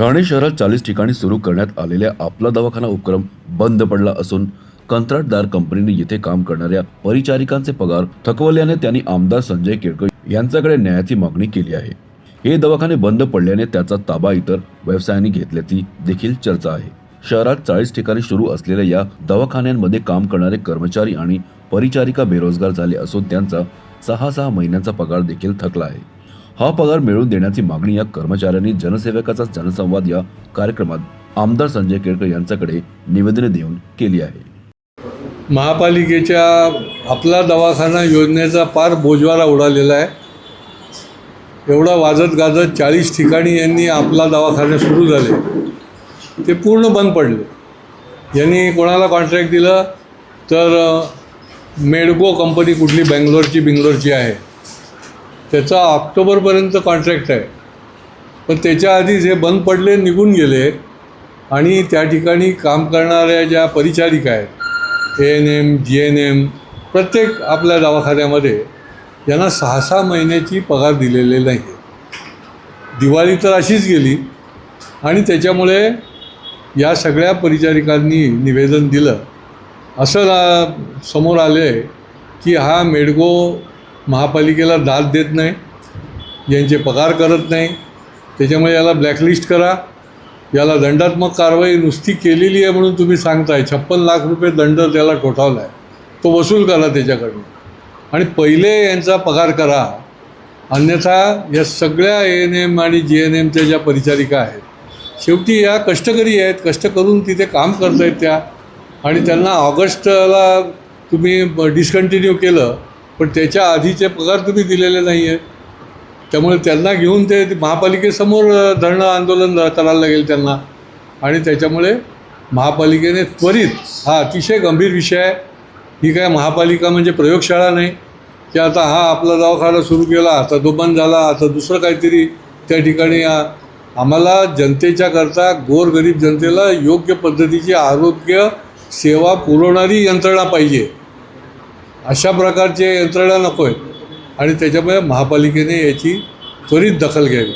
ठाणे शहरात चाळीस ठिकाणी सुरू करण्यात आलेल्या आपला दवाखाना उपक्रम बंद पडला असून कंत्राटदार कंपनीने येथे काम करणाऱ्या परिचारिकांचे पगार थकवल्याने त्यांनी आमदार संजय केळकर यांच्याकडे न्यायाची मागणी केली आहे. हे दवाखाने बंद पडल्याने त्याचा ताबा इतर व्यवसायांनी घेतल्याची देखील चर्चा आहे. शहरात चाळीस ठिकाणी सुरू असलेल्या या दवाखान्यांमध्ये काम करणारे कर्मचारी आणि परिचारिका बेरोजगार झाले असून त्यांचा सहा सहा महिन्यांचा पगार देखील थकला आहे. हा पगार मिळवून देण्याची मागणी या कर्मचाऱ्यांनी जनसेवकाचा जनसंवाद या कार्यक्रमात आमदार संजय केळकर यांच्याकडे निवेदन देऊन केली आहे. महापालिकेच्या आपला दवाखाना योजनेचा पार बोजवारा उडालेला आहे. एवढा वाजत गाजत चाळीस ठिकाणी यांनी आपला दवाखाने सुरू झाले. ते पूर्ण बंद पडले. यांनी कोणाला कॉन्ट्रॅक्ट दिलं? तर मेडको कंपनी कुठली? बँगलोरची बिंगलोरची आहे. त्याचा ऑक्टोबरपर्यंत कॉन्ट्रॅक्ट आहे. पण त्याच्या आधीच हे बंद पडले निघून गेले. आणि त्या ठिकाणी काम करणाऱ्या ज्या परिचारिका आहेत A N M G N M प्रत्येक आपल्या दवाखान्यामध्ये यांना सहा सहा महिन्याची पगार दिलेले नाही. दिवाळी तर अशीच गेली. आणि त्याच्यामुळे या सगळ्या परिचारिकांनी निवेदन दिलं. असं ला- समोर आले आहे की हा मेडगो महापालिकेला दाद देत नाही यांचे पगार करत नाही. त्याच्यामुळे याला ब्लॅकलिस्ट करा. याला दंडात्मक कारवाई नुसती केलेली आहे म्हणून तुम्ही सांगताय. छप्पन लाख रुपये दंड त्याला ठोठावला आहे तो वसूल करा त्याच्याकडून. आणि पहिले यांचा पगार करा. अन्यथा या सगळ्या ए एन एम आणि जी एन एमच्या ज्या परिचारिका आहेत शेवटी या कष्टकरी आहेत कष्ट करून तिथे काम करत आहेत त्या. आणि त्यांना ऑगस्टला तुम्ही डिस्कंटिन्यू केलं पण त्याच्या आधीचे पगार तुम्ही दिलेले नाही आहेत त्यामुळे त्यांना घेऊन ते महापालिकेसमोर धरणं आंदोलन करायला लागेल त्यांना. आणि त्याच्यामुळे महापालिकेने त्वरित हा अतिशय गंभीर विषय आहे. ही काय महापालिका म्हणजे प्रयोगशाळा नाही. की आता हा आपला दवाखाना सुरू केला आता तो बंद झाला आता दुसरं काहीतरी त्या ठिकाणी आम्हाला जनतेच्या करता गोरगरीब जनतेला योग्य पद्धतीची आरोग्य सेवा पुरवणारी यंत्रणा पाहिजे. अशा प्रकारचे यंत्रणा नको आहेत आणि त्याच्यामुळे महापालिकेने याची त्वरित दखल घ्यावी.